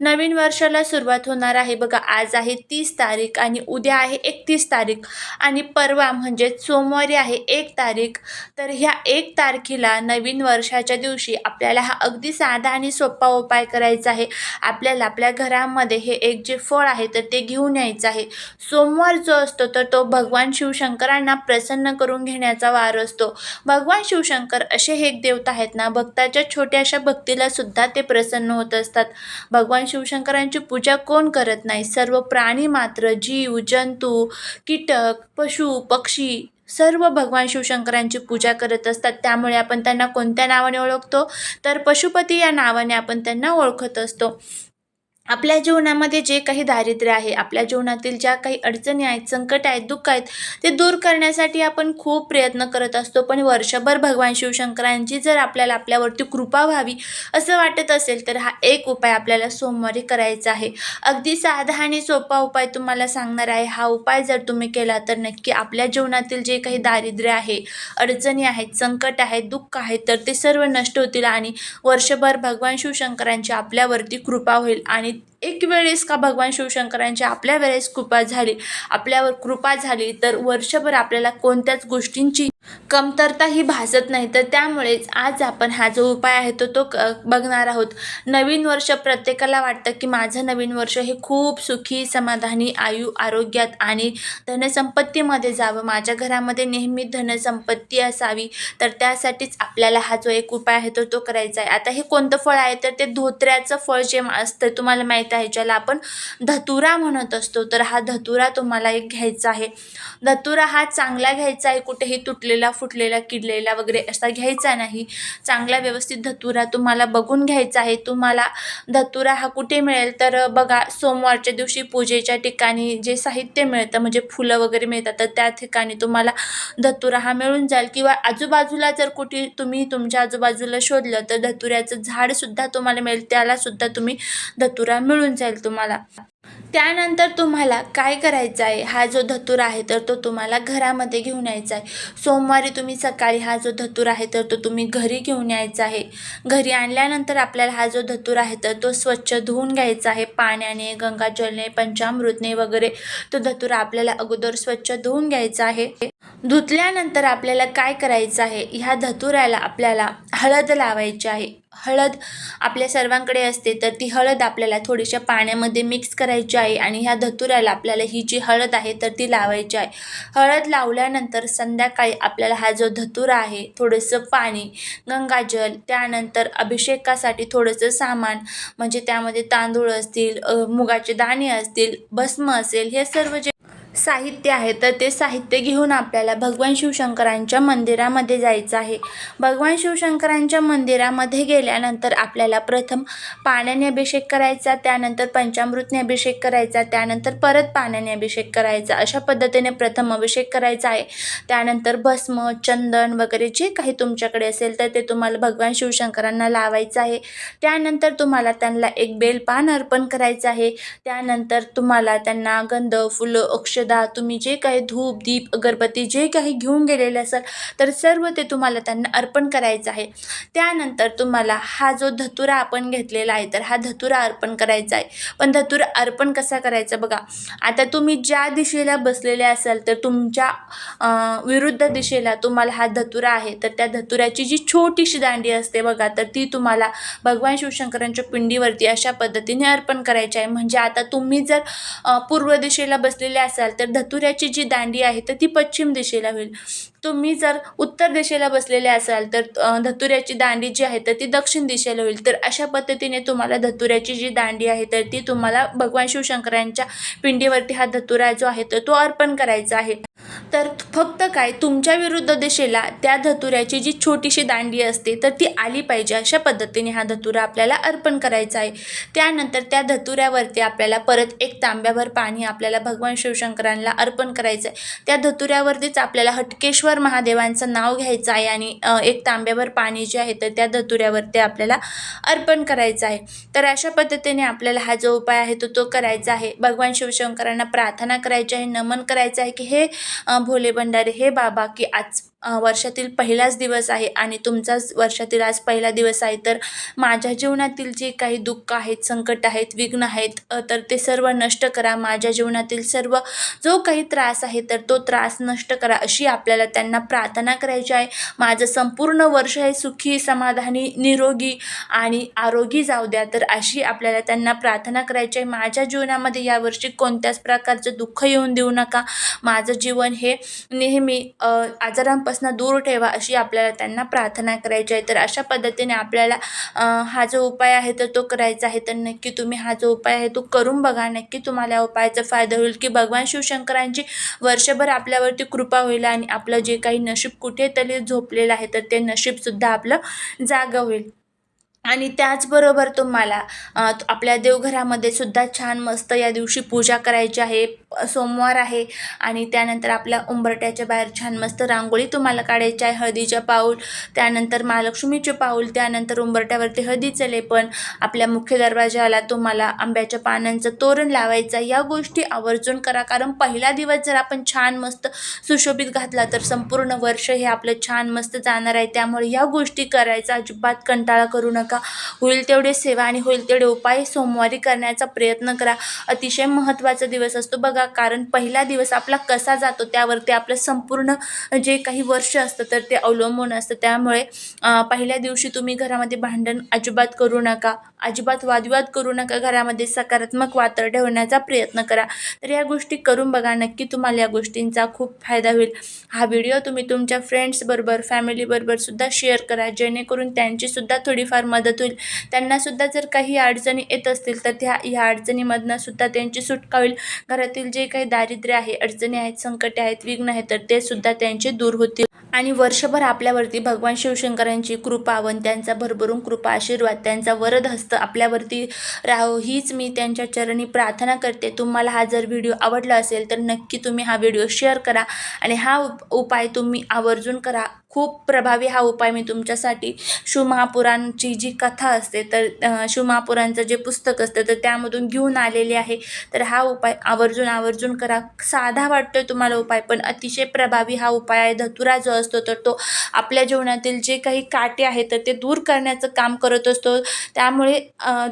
नवीन वर्षाला सुरुवात होणार आहे. बघा आज आहे तीस तारीख आणि उद्या आहे एकतीस तारीख. आणि परवा म्हणजे सोमवारी आहे एक तारीख. तर ह्या एक तारखेला नवीन वर्षाच्या दिवशी आपल्याला हा अगदी साधा आणि सोपा उपाय करायचा आहे. आपल्याला आपल्या घरामध्ये हे एक जे फळ आहे तर ते घेऊन यायचं आहे. सोमवार जो असतो तर तो भगवान शिवशंकरांना प्रसन्न करून घेण्याचा वार असतो. भगवान शिवशंकर असे हे एक देवता आहेत ना भक्ताच्या छोट्याशा भक्तीला सुद्धा ते प्रसन्न होत असतात. भगवान शिवशंकरांची पूजा कोण करत नाही? सर्व प्राणी मात्र जीव जंतू कीटक पशु पक्षी सर्व भगवान शिवशंकरांची पूजा करत असतात. त्यामुळे आपण त्यांना कोणत्या नावाने ओळखतो? तर पशुपती या नावाने आपण त्यांना ओळखत असतो. आपल्या जीवनामध्ये जे काही दारिद्र्य आहे आपल्या जीवनातील ज्या काही अडचणी आहेत संकट आहेत दुःख आहेत ते दूर करण्यासाठी आपण खूप प्रयत्न करत असतो. पण वर्षभर भगवान शिवशंकरांची जर आपल्याला आपल्यावरती कृपा व्हावी असं वाटत असेल तर हा एक उपाय आपल्याला सोमवारी करायचा आहे. अगदी साधा आणि सोपा उपाय तुम्हाला सांगणार आहे. हा उपाय जर तुम्ही केला तर नक्की आपल्या जीवनातील जे काही दारिद्र्य आहे अडचणी आहेत संकट आहेत दुःख आहेत तर ते सर्व नष्ट होतील आणि वर्षभर भगवान शिवशंकरांची आपल्यावरती कृपा होईल आणि एक वेळेस का भगवान शिवशंकरांची आपल्या वेळेस कृपा झाली आपल्यावर कृपा झाली तर वर्षभर आपल्याला कोणत्याच गोष्टींची कमतरता ही भासत नाही. तर त्यामुळेच आज आपण हा जो उपाय आहे तो तो क बघणार आहोत. नवीन वर्ष प्रत्येकाला वाटतं की माझं नवीन वर्ष हे खूप सुखी समाधानी आयु आरोग्यात आणि धनसंपत्तीमध्ये जावं. माझ्या घरामध्ये नेहमी धनसंपत्ती असावी. तर त्यासाठीच आपल्याला हा जो एक उपाय आहे तो तो करायचा आहे. आता हे कोणतं फळ आहे? तर ते धोत्र्याचं फळ जे असतं तुम्हाला माहीत आहे ज्याला आपण धतुरा म्हणत असतो. तर हा धतुरा तुम्हाला एक घ्यायचा आहे. धतुरा हा चांगला घ्यायचा आहे कुठेही तुटलेला फुटलेला किडलेला वगैरे असा घ्यायचा नाही. चांगला व्यवस्थित धतुरा तुम्हाला बघून घ्यायचा आहे. तुम्हाला धतुरा हा कुठे मिळेल? तर बघा सोमवारच्या दिवशी पूजेच्या ठिकाणी जे साहित्य मिळतं म्हणजे फुलं वगैरे मिळतात तर त्या ठिकाणी तुम्हाला धतुरा हा मिळून जाईल. किंवा आजूबाजूला जर कुठे तुम्ही तुमच्या आजूबाजूला शोधलं तर धतुऱ्याचं झाडसुद्धा तुम्हाला मिळेल. त्यालासुद्धा तुम्ही धतुरा मिळून जाईल तुम्हाला. त्यानंतर तुम्हाला काय करायचं आहे? हा जो धतूर आहे तर तो तुम्हाला घरामध्ये घेऊन यायचा आहे. सोमवारी तुम्ही सकाळी हा जो धतूर आहे तर तो तुम्ही घरी घेऊन यायचा आहे. घरी आणल्यानंतर आपल्याला हा जो धतूर आहे तर तो स्वच्छ धुवून घ्यायचा आहे. पाण्याने गंगाजलने पंचामृतने वगैरे तो धतूर आपल्याला अगोदर स्वच्छ धुवून घ्यायचा आहे. धुतल्यानंतर आपल्याला काय करायचं आहे? ह्या धतुऱ्याला आपल्याला हळद लावायची आहे. हळद आपल्या सर्वांकडे असते तर ती हळद आपल्याला थोडीशा पाण्यामध्ये मिक्स करायची आहे आणि ह्या धतुऱ्याला आपल्याला ही जी हळद आहे तर ती लावायची आहे. हळद लावल्यानंतर संध्याकाळी आपल्याला हा जो धतुरा आहे थोडंसं पाणी गंगाजल त्यानंतर अभिषेकासाठी थोडंसं सामान म्हणजे त्यामध्ये तांदूळ असतील मुगाचे दाणे असतील भस्म असेल हे सर्व जे साहित्य आहे तर ते साहित्य घेऊन आपल्याला भगवान शिवशंकरांच्या मंदिरामध्ये जायचं आहे. भगवान शिवशंकरांच्या मंदिरामध्ये गेल्यानंतर आपल्याला प्रथम पाण्याने अभिषेक करायचा त्यानंतर पंचामृतने अभिषेक करायचा त्यानंतर परत पाण्याने अभिषेक करायचा. अशा पद्धतीने प्रथम अभिषेक करायचा आहे. त्यानंतर भस्म चंदन वगैरे जे काही तुमच्याकडे असेल तर ते तुम्हाला भगवान शिवशंकरांना लावायचं आहे. त्यानंतर तुम्हाला त्यांना एक बेलपान अर्पण करायचं आहे. त्यानंतर तुम्हाला त्यांना गंध फुलं अक्ष अक्षदा तुम्ही जे काही धूप दीप अगरबत्ती जे काही घेऊन गेलेले असाल तर सर्व ते तुम्हाला त्यांना अर्पण करायचं आहे. त्यानंतर तुम्हाला हा जो धतुरा आपण घेतलेला आहे तर हा धतुरा अर्पण करायचा आहे. पण धतुरा अर्पण कसा करायचा बघा आता तुम्ही ज्या दिशेला बसलेले असाल तर तुमच्या विरुद्ध दिशेला तुम्हाला हा धतुरा आहे. तर त्या धतुऱ्याची जी छोटीशी दांडी असते बघा तर ती तुम्हाला भगवान शिवशंकरांच्या पिंडीवरती अशा पद्धतीने अर्पण करायची आहे. म्हणजे आता तुम्ही जर पूर्व दिशेला बसलेले असाल तर धतुऱ्याची जी दांडी आहे तर ती पश्चिम दिशेला होईल. तुम्ही जर उत्तर दिशेला बसलेले असाल तर धतुऱ्याची दांडी जी आहे तर ती दक्षिण दिशेला होईल. तर अशा पद्धतीने तुम्हाला धतुऱ्याची जी दांडी आहे तर ती तुम्हाला भगवान शिवशंकरांच्या पिंडीवरती हा धतुरा जो आहे तर तो अर्पण करायचा आहे. तर फक्त काय तुमच्या विरुद्ध दिशेला त्या धतुऱ्याची जी छोटीशी दांडी असते तर ती आली पाहिजे अशा पद्धतीने हा धतुरा आपल्याला अर्पण करायचा आहे. त्यानंतर त्या धतुऱ्यावरती आपल्याला परत एक तांब्याभर पाणी आपल्याला भगवान शिवशंकरांना अर्पण करायचं आहे. त्या धतुऱ्यावरतीच आपल्याला हटकेश्वर महादेवांचं नाव घ्यायचं आहे आणि एक तांब्याभर पाणी जे आहे तर त्या धतुऱ्यावरती आपल्याला अर्पण करायचं आहे. तर अशा पद्धतीने आपल्याला हा जो उपाय आहे तो तो करायचा आहे. भगवान शिवशंकरांना प्रार्थना करायची आहे नमन करायचं आहे की हे भोले भंडारे हे बाबा की आज वर्षातील पहिलाच दिवस आहे आणि तुमचाच वर्षातील आज पहिला दिवस आहे तर माझ्या जीवनातील जे काही दुःख आहेत संकट आहेत विघ्न आहेत तर ते सर्व नष्ट करा. माझ्या जीवनातील सर्व जो काही त्रास आहे तर तो त्रास नष्ट करा अशी आपल्याला त्यांना प्रार्थना करायची आहे. माझं संपूर्ण वर्ष हे सुखी समाधानी निरोगी आणि आरोगी जाऊ द्या. तर अशी आपल्याला त्यांना प्रार्थना करायची आहे. माझ्या जीवनामध्ये यावर्षी कोणत्याच प्रकारचं दुःख येऊन देऊ नका. माझं जीवन हे नेहमी आजारांपासून दूर ठेवा अशी आपल्याला त्यांना प्रार्थना करायची आहे. तर अशा पद्धतीने आपल्याला हा जो उपाय आहे तर तो करायचा आहे. तर नक्की तुम्ही हा जो उपाय आहे तो करून बघा. नक्की तुम्हाला या उपायाचा फायदा होईल की भगवान शिवशंकरांची वर्षभर आपल्यावरती कृपा होईल आणि आपलं जे काही नशीब कुठेतरी झोपलेलं आहे तर ते नशीबसुद्धा आपलं जागं होईल. आणि त्याचबरोबर तुम्हाला आपल्या देवघरामध्ये सुद्धा छान मस्त या दिवशी पूजा करायची आहे. सोमवार आहे आणि त्यानंतर आपल्या उंबरट्याच्या बाहेर छान मस्त रांगोळी तुम्हाला काढायची आहे. हळदीच्या पाऊल त्यानंतर महालक्ष्मीचे पाऊल त्यानंतर उंबरट्यावरती हळदीचं लेपन आपल्या मुख्य दरवाजाला तुम्हाला आंब्याच्या पानांचं तोरण लावायचं या गोष्टी आवर्जून करा कारण पहिला दिवस जर आपण छान मस्त सुशोभित घातला तर संपूर्ण वर्ष हे आपलं छान मस्त जाणार आहे. त्यामुळे या गोष्टी करायचा अजिबात कंटाळा करू नका. होईल तेवढे सेवा आणि होईल तेवढे उपाय सोमवारी करण्याचा प्रयत्न करा. अतिशय महत्त्वाचा दिवस असतो. बघा कारण पहिला दिवस आपला कसा जातो त्यावरती आपलं संपूर्ण जे काही वर्ष असतं तर ते अवलंबून असतं. त्यामुळे पहिल्या दिवशी तुम्ही घरामध्ये भांडण अजिबात करू नका. अजिबात वादविवाद करू नका. घरामध्ये सकारात्मक वातावरण ठेवण्याचा प्रयत्न करा. तर या गोष्टी करून बघा. नक्की तुम्हाला या गोष्टींचा खूप फायदा होईल. हा व्हिडिओ तुम्ही तुमच्या फ्रेंड्सबरोबर फॅमिलीबरोबर सुद्धा शेअर करा. जेणेकरून त्यांचीसुद्धा थोडीफार मदत होईल. त्यांनासुद्धा जर काही अडचणी येत असतील तर त्या ह्या अडचणीमधनं सुद्धा त्यांची सुटका होईल. घरातील जे काही दारिद्र्य आहे अडचणी आहेत संकटे आहेत विघ्न आहेत तर ते सुद्धा त्यांचे दूर होतील. आणि वर्षभर आपल्यावरती भगवान शिवशंकरांची कृपा वन त्यांचा भरभरून कृपा आशीर्वाद त्यांचा वरद हस्त आपल्यावरती राहो हीच मी त्यांच्या चरणी प्रार्थना करते. तुम्हाला हा जर व्हिडिओ आवडला असेल तर नक्की तुम्ही हा व्हिडिओ शेअर करा आणि हा उप उपाय तुम्ही आवर्जून करा. खूप प्रभावी हा उपाय मी तुमच्यासाठी शिवमहापुराणची जी कथा असते तर शिवमहापुरांचं जे पुस्तक असतं तर त्यामधून घेऊन आलेले आहे. तर हा उपाय आवर्जून आवर्जून करा. साधा वाटतोय तुम्हाला उपाय पण अतिशय प्रभावी हा उपाय आहे. धतुरा जो असतो तर तो आपल्या जीवनातील जे काही काटे आहेत तर ते दूर करण्याचं काम करत असतो. त्यामुळे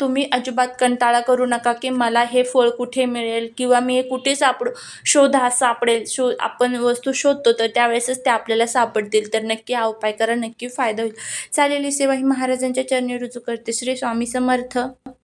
तुम्ही अजिबात कंटाळा करू नका की मला हे फळ कुठे मिळेल किंवा मी हे कुठे सापडू शोधा सापडेल. शो आपण वस्तू शोधतो तर त्यावेळेसच ते आपल्याला सापडतील. तर नक्की हा उपाय करा नक्की फायदा होईल. चालेल सेवा ही महाराजांच्या चरणी रुजू करते. श्री स्वामी समर्थ.